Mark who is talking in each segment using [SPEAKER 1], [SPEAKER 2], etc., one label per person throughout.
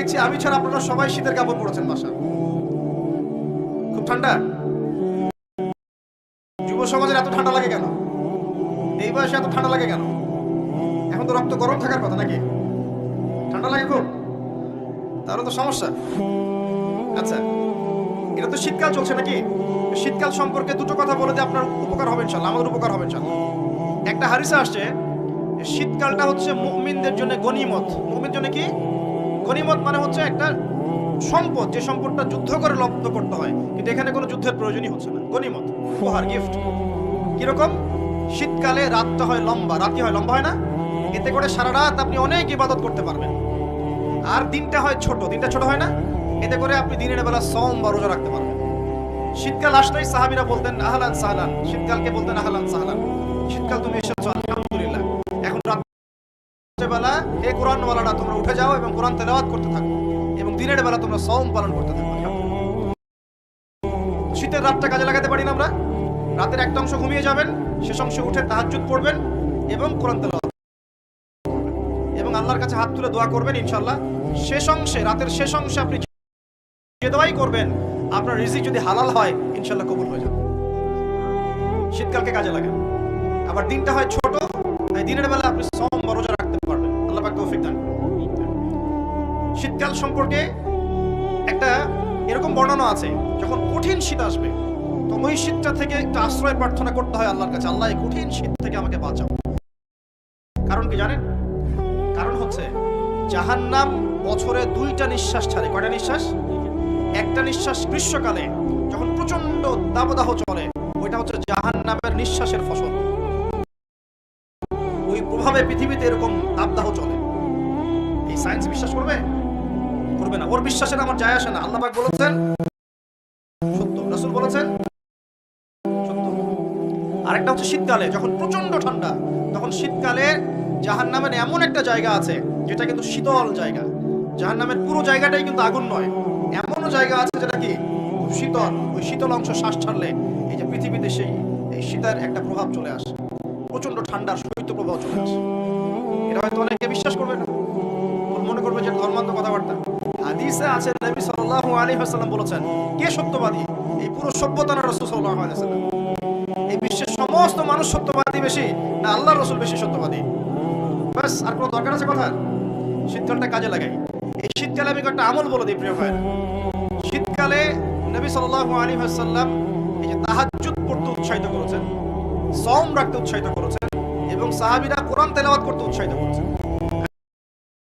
[SPEAKER 1] দেখছি আমি ছাড়া আপনারা সবাই শীতের কাপড় পরেছেন বাসা খুব ঠান্ডা? যুব সমাজের এত ঠান্ডা লাগে কেন? এই বয়সে এত ঠান্ডা লাগে কেন? এখন তো রক্ত গরম থাকার কথা নাকি? ঠান্ডা লাগে খুব? তাহলে তো সমস্যা। আচ্ছা এটা তো শীতকাল চলছে নাকি? শীতকাল সম্পর্কে দুটো কথা বলে দিয়ে আপনার উপকার হবে ইনশাল্লাহ, আমাদের উপকার হবে ইনশাল্লাহ। একটা হারিসা আসছে, শীতকালটা হচ্ছে মুমিনদের জন্য গনিমত। মুমিনের জন্য কি? গনিমত মানে হচ্ছে একটা সম্পদ, যে সম্পদটা যুদ্ধ করে লব্ধ করতে হয়। কিন্তু এখানে কোনো যুদ্ধের প্রয়োজনই হচ্ছে না। গনিমত উপহার গিফট কীরকম? শীতকালে রাতটা হয় লম্বা। রাত হয়? লম্বা হয় না? এতে করে সারা রাত আপনি অনেক ইবাদত করতে পারবেন। আর দিনটা হয় ছোট। দিনটা ছোট হয় না? এতে করে আপনি দিনের বেলা সম বা রোজা রাখতে পারবেন। শীতকাল আসলেই সাহাবিরা বলতেন, আহলান সাহলান। শীতকালকে বলতেন, আহলান সাহলান। শীতকাল তুমি এসেছ যাও এবং কোরআন তেলাওয়াত করতে থাকো এবং দিনের বেলা তোমরা সম পালন করতে থাকো। শীতের রাতটা কাজে লাগাতে পারি না আমরা। রাতের একটা অংশ ঘুমিয়ে যাবেন, শেষ অংশে উঠে তাহাজ্জুদ পড়বেন এবং কোরআন তেলাওয়াত এবং আল্লাহর কাছে হাত তুলে দোয়া করবেন শেষ অংশে, রাতের শেষ অংশে আপনি যে দোয়াই করবেন, আপনার রিজিক যদি হালাল হয় ইনশাল্লাহ কবুল হয়ে যাবে। শীতকালকে কাজে লাগান আবার দিনটা হয় ছোট দিনের বেলা শীতকাল সম্পর্কে একটা এরকম বর্ণনা আছে, যখন কঠিন শীত আসবে তো ওই শীতটা থেকে একটা আশ্রয় প্রার্থনা করতে হয় আল্লাহর কাছে, আল্লাহ কঠিন শীত থেকে আমাকে বাঁচাও। কারণ কি জানেন? কারণ হচ্ছে, জাহান্নাম বছরে দুইটা নিঃশ্বাস ছাড়ে। কয়টা নিঃশ্বাস? একটা নিঃশ্বাস গ্রীষ্মকালে, যখন প্রচণ্ড দাবদাহ চলে, ওইটা হচ্ছে জাহান্নামের নিঃশ্বাসের ফসল। ওই প্রভাবে পৃথিবীতে এরকম দাবদাহ চলে। এই সায়েন্স বিশ্বাস করবে? করবে না। ওর বিশ্বাসের আমার যায় আসে না। আল্লাহ বলেছেন, সত্য। রাসূল বলেছেন, সত্য। আরেকটা হচ্ছে শীতকালে, যখন প্রচণ্ড ঠান্ডা, তখন শীতকালে জাহান্নামের এমন একটা জায়গা আছে, যেটা কিন্তু শীতল জায়গা। জাহান্নামের পুরো জায়গাটাই কিন্তু আগুন নয়। এমনও জায়গা আছে যেটা কি? খুব শীতল। ওই শীতল অংশ শ্বাস ছাড়লে এই যে পৃথিবীতে সেই, এই শীতের একটা প্রভাব চলে আসে। প্রচণ্ড ঠান্ডার শৈত্য প্রভাব চলে আসে। এটা হয়তো অনেকে বিশ্বাস করবে না। মনে করবে যে ধর্মান্ত কথাবার্তা আছে, নবী সাল্লাল্লাহু আলাইহি ওয়াসাল্লাম বলেছেন, কে সত্যবাদী? এই পুরো রাসূল সাল্লাল্লাহু আলাইহি ওয়াসাল্লাম? এই বিশ্বের সমস্ত মানুষ সত্যবাদী বেশি, না আল্লাহর রাসূল বেশি সত্যবাদী? বাস, আর কোনো দরকার আছে কথা শীতকালটা কাজে লাগাই। এই শীতকালে আমি একটা আমল বলে দিই, প্রিয় ভাই শীতকালে নবী সাল্লাল্লাহু আলাইহি ওয়াসাল্লাম এই যে তাহাজ্জুদ পড়তে উৎসাহিত করেছেন সওম রাখতে উৎসাহিত করেছেন, এবং সাহাবীরা কোরআন তেলাওয়াত করতে উৎসাহিত করেছেন।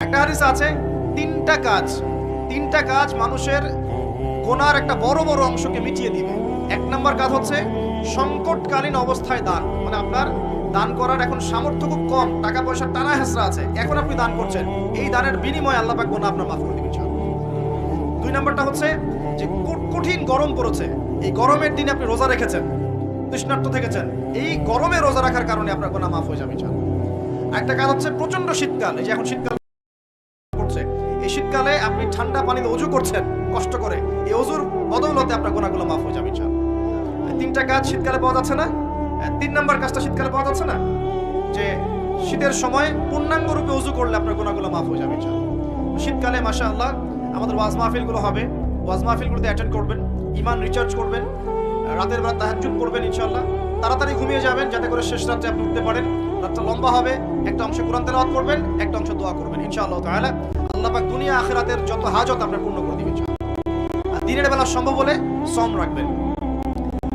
[SPEAKER 1] একটা হাদিস আছে, তিনটা কাজ তিনটা কাজ মানুষের গোনার একটা বড় বড় অংশকে মিটিয়ে দিবে। এক নম্বর কাজ হচ্ছে সংকটকালীন অবস্থায় দান। মানে আপনার দান করার এখন সামর্থ্য খুব কম টাকা পয়সা টানা হেসরা আছে। এখন আপনি দান করছেন। এই দানের বিনিময়ে আল্লাহ পাক গোনা আপনার মাফ করে দিবেন দুই নম্বরটা হচ্ছে যে কঠিন গরম পড়েছে। এই গরমের দিনে আপনি রোজা রেখেছেন তৃষ্ণার্থ থেকেছেন। এই গরমে রোজা রাখার কারণে আপনার গোনা মাফ হয়ে যাবে একটা কাজ হচ্ছে প্রচণ্ড শীতকাল। এই যে এখন শীতকাল পানিতে অজু করছেন, কষ্ট করে। এই অজুর বদৌলতে আপনার গোনাগুলো মাফ হয়ে যাবে ইনশাআল্লাহ। তিনটা কাজ শীতকালে পাওয়া যাচ্ছে না। তিন নম্বর কাজটা শীতকালে পাওয়া যাচ্ছে না? যে শীতের সময় পূর্ণাঙ্গ রূপে অজু করলে আপনার গোনাগুলো মাফ হয়ে যাবে ইনশাআল্লাহ। শীতকালে মাসা আল্লাহ আমাদের ওয়াজ মাহফিলগুলো হবে। ওয়াজ মাহফিলগুলোতে অ্যাটেন্ড করবেন ইমান রিচার্জ করবেন রাতের বেলা তাহাজ্জুদ করবেন ইনশাআল্লাহ। তাড়াতাড়ি ঘুমিয়ে যাবেন, যাতে করে শেষ রাতে আপনি উঠতে পারেন। রাতটা লম্বা হবে, একটা অংশে কোরআন তেলাওয়াত করবেন, একটা অংশ দোয়া করবেন ইনশাআল্লাহ তাআলা। আল্লাহ পাক দুনিয়া আখিরাতের যত হাজত আপনার পূর্ণ করে দিবেন আর দিনের বেলা সম্ভব হলে সম রাখবেন।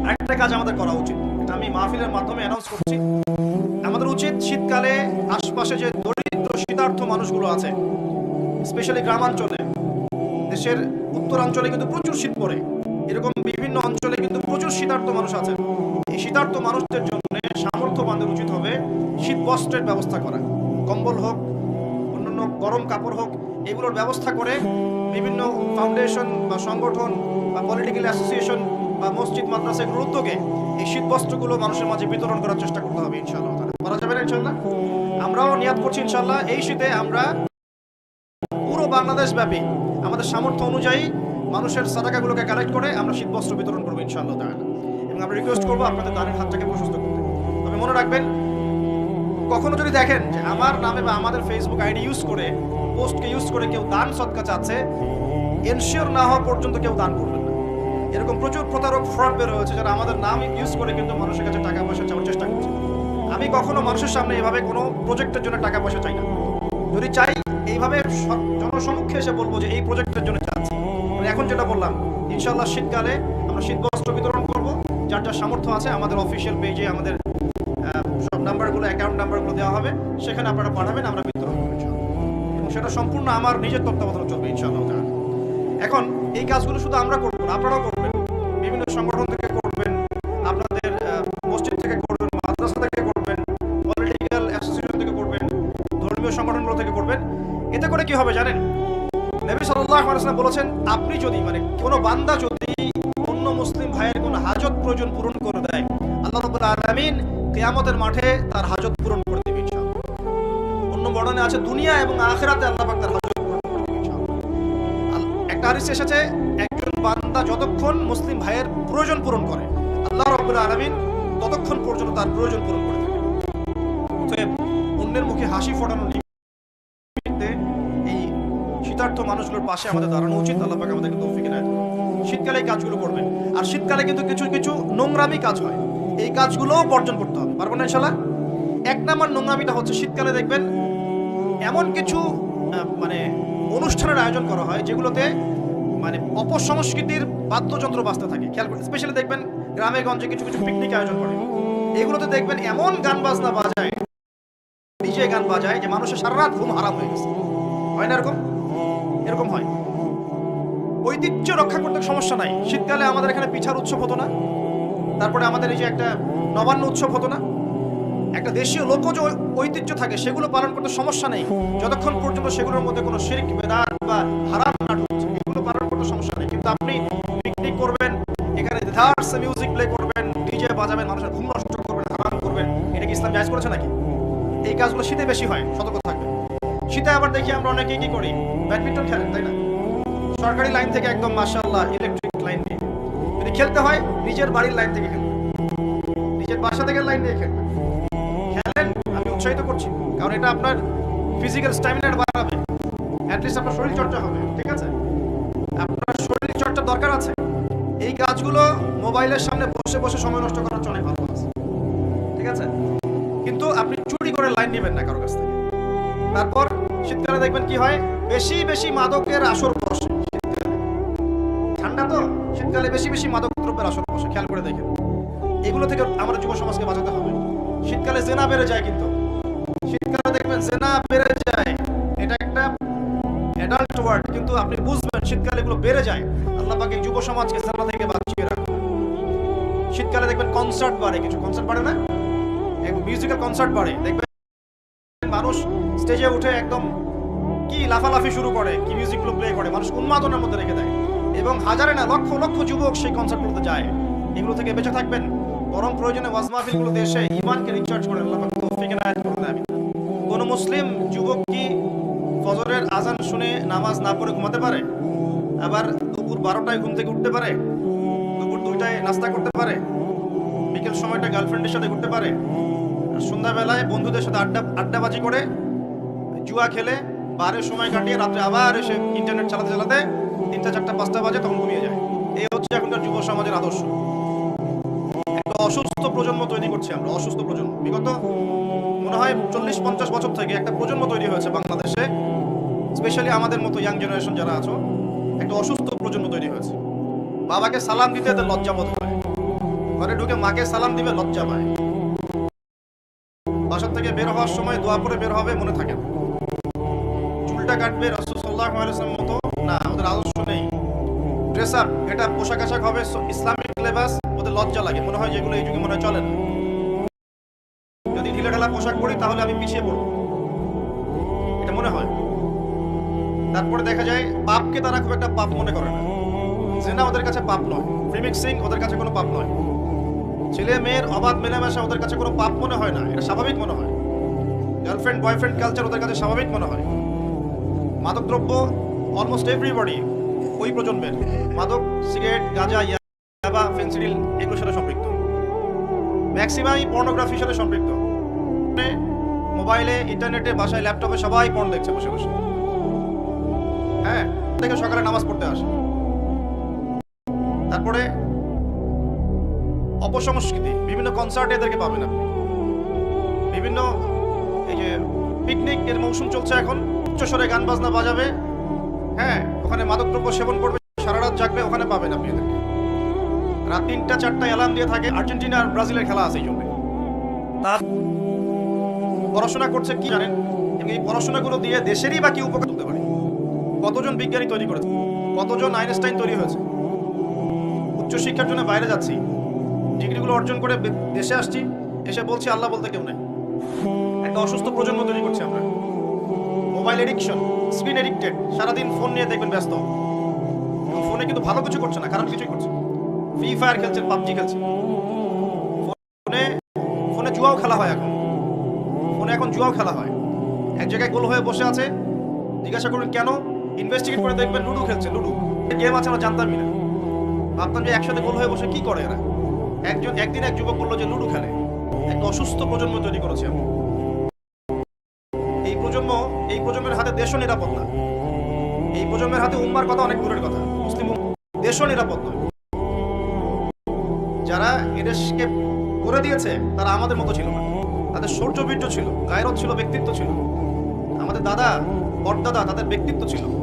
[SPEAKER 1] আরেকটা কাজ আমাদের করা উচিত। এটা আমি মাহফিলের মাধ্যমে অ্যানাউন্স করছি। আমাদের উচিত শীতকালে আশপাশে যে দরিদ্র, শীতার্থ মানুষগুলো আছে স্পেশালি গ্রামাঞ্চলে, দেশের উত্তরাঞ্চলে কিন্তু প্রচুর শীত পড়ে। এরকম বিভিন্ন অঞ্চলে কিন্তু প্রচুর শীতার্থ মানুষ আছে। এই শীতার্থ মানুষদের জন্য সামর্থ্যবানদের উচিত হবে শীত বস্ত্রের ব্যবস্থা করা। কম্বল হোক, অন্যান্য গরম কাপড় হোক এগুলোর ব্যবস্থা করে বিভিন্ন ফাউন্ডেশন বা সংগঠন বা পলিটিক্যাল অ্যাসোসিয়েশন বা মসজিদ মাদ্রাসা এগুলোর উদ্যোগে এই শীত বস্ত্রগুলো মানুষের মাঝে বিতরণ করার চেষ্টা করতে হবে ইনশাআল্লাহ তাআলা। করা যাবে না ইনশাআল্লাহ? আমরাও নিয়াত করছি ইনশাআল্লাহ, এই শীতে আমরা পুরো বাংলাদেশ ব্যাপী আমাদের সামর্থ্য অনুযায়ী মানুষের সাদাকাগুলোকে কালেক্ট করে আমরা শীতবস্ত্র বিতরণ করব ইনশাল্লাহ তাআলা। এবং আমরা রিকোয়েস্ট করব আপনাদের দানের হাতটাকে প্রশস্ত করতে। তবে মনে রাখবেন, কখনো যদি দেখেন যে আমার নামে বা আমাদের ফেসবুক আইডি ইউজ করে পোস্টকে ইউজ করে কেউ দান সৎকা চাচ্ছে, এনশিওর না হওয়া পর্যন্ত কেউ দান করবেন না। এরকম প্রচুর প্রতারক ফ্রড বের হয়েছে যারা আমাদের নাম ইউজ করে কিন্তু মানুষের কাছে টাকা পয়সা চাওয়ার চেষ্টা করছে। আমি কখনো মানুষের সামনে এভাবে কোনো প্রজেক্টের জন্য টাকা পয়সা চাই না। যদি চাই, এইভাবে জনসমক্ষে এসে বলব যে এই প্রজেক্টের জন্য চাচ্ছি। মানে এখন যেটা বললাম ইনশাল্লাহ শীতকালে আমরা শীত বস্ত্র বিতরণ করব, যার যার সামর্থ্য আছে আমাদের অফিসিয়াল পেজে আমাদের সব নাম্বারগুলো অ্যাকাউন্ট নাম্বারগুলো দেওয়া হবে। সেখানে আপনারা পাঠাবেন, আমরা বিতরণ করব সেটা সম্পূর্ণ আমার নিজের তত্ত্বাবধানে চলবে, ইনশাআল্লাহ এখন এই কাজগুলো শুধু আমরা করব না, আপনারাও করবেন। বিভিন্ন সংগঠন থেকে করবেন, আপনাদের মসজিদ থেকে করবেন, মাদ্রাসা থেকে করবেন পলিটিক্যাল অ্যাসোসিয়েশন থেকে করবেন, ধর্মীয় সংগঠনগুলো থেকে করবেন। এতে করে কি হবে জানেন? নবী সাল্লাল্লাহু আলাইহি ওয়াসাল্লাম বলেছেন, আপনি যদি মানে কোনো বান্দা যদি অন্য মুসলিম ভাইয়ের কোনো হাজত প্রয়োজন পূরণ করে দেয়, আল্লাহ রাব্বুল আলামিন কিয়ামতের মাঠে তার হাজত পূরণ বর্ণনে আছে দুনিয়া এবং আখিরাতে আল্লাহ পাক তার হাজত একটা হাদিসে এসেছে, একজন বান্দা যতক্ষণ মুসলিম ভাইয়ের প্রয়োজন পূরণ করে, আল্লাহ রাব্বুল আলামিন ততক্ষণ পর্যন্ত তার প্রয়োজন পূরণ করে থাকে অতএব অন্যের মুখে হাসি ফোটানো এই শীতার্থ মানুষগুলোর পাশে আমাদের দাঁড়ানো উচিত, আল্লাহ পাক আমাদেরকে তৌফিক করুন। শীতকালে এই কাজগুলো করবেন। আর শীতকালে কিন্তু কিছু কিছু নোংরামি কাজ হয়। এই কাজগুলোও বর্জন করতে হবে। পারব না ইনশাল্লাহ এক নাম্বার নোংরামিটা হচ্ছে শীতকালে দেখবেন এমন কিছু মানে অনুষ্ঠানের আয়োজন করা হয় যেগুলোতে মানে অপসংস্কৃতির বাদ্যযন্ত্র বাজতে থাকে। খেয়াল করে স্পেশালি দেখবেন গ্রামে গঞ্জে কিছু কিছু পিকনিক আয়োজন করে। এগুলোতে দেখবেন এমন গান বাজনা বাজায় ডিজে গান বাজায় যে মানুষের সারা রাত ঘুম হারাম হয়ে গেছে। হয় না এরকম? এরকম হয়। ঐতিহ্য রক্ষা করতে সমস্যা নাই। শীতকালে আমাদের এখানে পিঠার উৎসব হতো না। তারপরে আমাদের এই যে একটা নবান্ন উৎসব হতো না। একটা দেশীয় লোকজ ঐ- ঐতিহ্য থাকে, সেগুলো পালন করতে সমস্যা নেই। যতক্ষণ পর্যন্ত সেগুলোর মধ্যে কোনো শিরিক, বেদাত বা হারাম না ঢুকছে, এগুলো পালন করতে সমস্যা নেই। কিন্তু আপনি পিকনিক করবেন, এখানে ধার্স মিউজিক প্লে করবেন ডিজে বাজাবেন, মানুষের ঘুম নষ্ট করবেন, হারাম করবেন। এটা কি ইসলাম জায়েজ করেছে নাকি? এই কাজগুলো শীতে বেশি হয়, সতর্ক থাকবেন। শীতে আবার দেখি আমরা অনেকেই কি করি? ব্যাডমিন্টন খেলেন, তাই না? সরকারি লাইন থেকে একদম, মাশাআল্লাহ ইলেকট্রিক লাইন নিয়ে। যদি খেলতে হয়, নিজের বাড়ির লাইন থেকে খেলবেন। নিজের বাসা থেকে লাইন নিয়ে খেলবেন। এটা আপনার ফিজিক্যাল স্ট্যামিনার বাড়াবে। অ্যাটলিস্ট আপনার শরীর চর্চা হবে, ঠিক আছে? আপনার শরীর চর্চা দরকার আছে। এই কাজগুলো মোবাইলের সামনে বসে বসে সময় নষ্ট করার অনেক ভালো আছে ঠিক আছে? কিন্তু আপনি চুরি করে লাইন নেবেন না কারও কাছ থেকে। তারপর শীতকালে দেখবেন কি হয়? বেশি বেশি মাদকের আসর বসে ঠান্ডা তো? শীতকালে বেশি বেশি মাদক দ্রব্যের আসর বসে, খেয়াল করে দেখেন। এগুলো থেকে আমাদের যুব সমাজকে বাঁচাতে হবে। শীতকালে জেনা বেড়ে যায় কিন্তু। জেনা বেড়ে যায়। এটা একটা অ্যাডাল্ট ওয়ার্ড কিন্তু আপনি বুঝবেন শীতকালে এগুলো বেড়ে যায়। আল্লাহ পাক যুব সমাজকে জেনা থেকে বাঁচিয়ে রাখুন। শীতকালে দেখবেন কনসার্ট বাড়ে, কিছু কনসার্ট বাড়ে না? মিউজিক্যাল কনসার্ট বাড়ে, দেখবেন মানুষ স্টেজে উঠে একদম কি লাফালাফি শুরু করে, কি মিউজিকগুলো প্লে করে, মানুষ উন্মাদনার মধ্যে রেখে দেয়। এবং হাজারে না, লক্ষ লক্ষ যুবক সেই কনসার্টগুলোতে যায়। এগুলো থেকে বেঁচে থাকবেন, বরং প্রয়োজনে ওয়াজ মাহফিলগুলোতে এসে ইমানকে রিচার্জ করেন আল্লাহ তৌফিক এনায়েত করুন আমি কোন মুসলিম যুবক কি ফজরের আজান শুনে নামাজ না পড়ে ঘুমাতে পারে? আবার দুপুর বারোটায় ঘুম থেকে উঠতে পারে? দুপুর দুইটায় নাস্তা করতে পারে? বিকেল সময়টা গার্লফ্রেন্ডের সাথে ঘুরতে পারে? সন্ধ্যাবেলায় বন্ধুদের সাথে আড্ডা, আড্ডাবাজি করে জুয়া খেলে বারের সময় কাটিয়ে রাত্রে আবার এসে ইন্টারনেট চালাতে চালাতে তিনটা, চারটা, পাঁচটা বাজে তখন ঘুমিয়ে যায়। এই হচ্ছে এখনকার যুব সমাজের আদর্শ। একটা অসুস্থ প্রজন্ম তৈরি করছি আমরা, অসুস্থ প্রজন্ম। বিগত মনে হয় চল্লিশ পঞ্চাশ বছর থেকে একটা প্রজন্ম তৈরি হয়েছে বাংলাদেশে স্পেশালি আমাদের মতো ইয়াং জেনারেশন যারা আছো, একটা অসুস্থ প্রজন্ম তৈরি হয়েছে। বাবাকে সালাম দিতে এদের লজ্জা বোধ হয় ঘরে ঢুকে মাকে সালাম দিবে, লজ্জা পায়। বাসার থেকে বের হওয়ার সময় দোয়া করে বের হবে, মনে থাকে না। চুলটা কাটবে রসুল সাল্লাহ মতো? না, ওদের আদর্শ নেই। ড্রেস আপ এটা পোশাক আশাক হবে ইসলামিক লেবাস ওদের লজ্জা লাগে। মনে হয় যেগুলো এই যুগে মনে হয় চলে না। যদি পোশাক পরি তাহলে আমি পিছিয়ে পড়ব। এটা মনে হয়। তারপরে দেখা যায় পাপকে তারা খুব একটা পাপ মনে করে না। জেনা ওদের কাছে পাপ নয়। প্রিমিক্সিং ওদের কাছে কোনো পাপ নয়। ছেলে মেয়ের অবাধ মেলামেশা ওদের কাছে কোনো পাপ মনে হয় না। এটা স্বাভাবিক মনে হয়। গার্লফ্রেন্ড বয়ফ্রেন্ড কালচার ওদের কাছে স্বাভাবিক মনে হয়। মাদকদ্রব্য অলমোস্ট এভরিবডি ওই প্রজন্মের। মাদক, সিগারেট, গাঁজা ইয়াবা ফেন্সিডিল এগুলোর সাথে সম্পৃক্ত। ম্যাক্সিমামই পর্নোগ্রাফির সাথে সম্পৃক্ত। মোবাইলে, ইন্টারনেটে, বাসায়, ল্যাপটপে সবাই পর্ন দেখছে বসে বসে। থেকে সকালে নামাজ পড়তে আসে। তারপরে, অপসংস্কৃতি, বিভিন্ন কনসার্টে এদেরকে পাবেন আপনি। বিভিন্ন, এই যে পিকনিক এর মৌসুম চলছে এখন। উচ্চস্বরে গান বাজনা বাজাবে। হ্যাঁ ওখানে মাদকদ্রব্য সেবন করবে, সারা রাত জাগবে, ওখানে পাবেন আপনি এদেরকে। রাত তিনটা চারটা অ্যালার্ম দিয়ে থাকে। আর্জেন্টিনা আর ব্রাজিলের খেলা আছে এই জন্য। তার পড়াশোনা করছে কি জানেন? এবং এই পড়াশোনাগুলো দিয়ে দেশেরই বা কি উপকার তুলতে পারে? কতজন বিজ্ঞানী তৈরি করেছে? কতজন আইনস্টাইন তৈরি হয়েছে? উচ্চশিক্ষার জন্য বাইরে যাচ্ছি। ডিগ্রিগুলো অর্জন করে দেশে আসছি। এসে বলছি, আল্লাহ বলতে কেউ নাই। একটা অসুস্থ প্রজন্ম তৈরি করছি আমরা। মোবাইল এডিকশন, স্ক্রিন এডিক্টেড, সারাদিন ফোন নিয়ে দেখবেন ব্যস্ত। ফোনে কিন্তু ভালো কিছু করছে না, খারাপ কিছুই করছে। ফ্রি ফায়ার খেলছে, পাবজি খেলছে। ফোনে ফোনে জুয়াও খেলা হয় এখন। জুয়াও খেলা হয়। এক জায়গায় গোল হয়ে বসে আছে। জিজ্ঞাসা করুন কেন? ইনভেস্টিগেট করে দেখবেন লুডো খেলছে, লুডো। গেম আছে আমরা জানতামই না। ভাবতাম যে একসাথে গোল হয়ে বসে কি করে এরা? একজন, একদিন এক যুবক বলল যে লুডো খেলে। একটা অসুস্থ প্রজন্ম তৈরি করেছি আমি এই প্রজন্ম, এই প্রজন্মের হাতে দেশও নিরাপদ না। এই প্রজন্মের হাতে উম্মার কথা অনেক দূরের কথা। মুসলিম দেশও নিরাপদ নয়। যারা এদেশকে করে দিয়েছে, তারা আমাদের মতো ছিল না। তাদের শৌর্যবীর্য ছিল গায়রত ছিল ব্যক্তিত্ব ছিল। আমাদের দাদা বড়দাদা তাদের ব্যক্তিত্ব ছিল।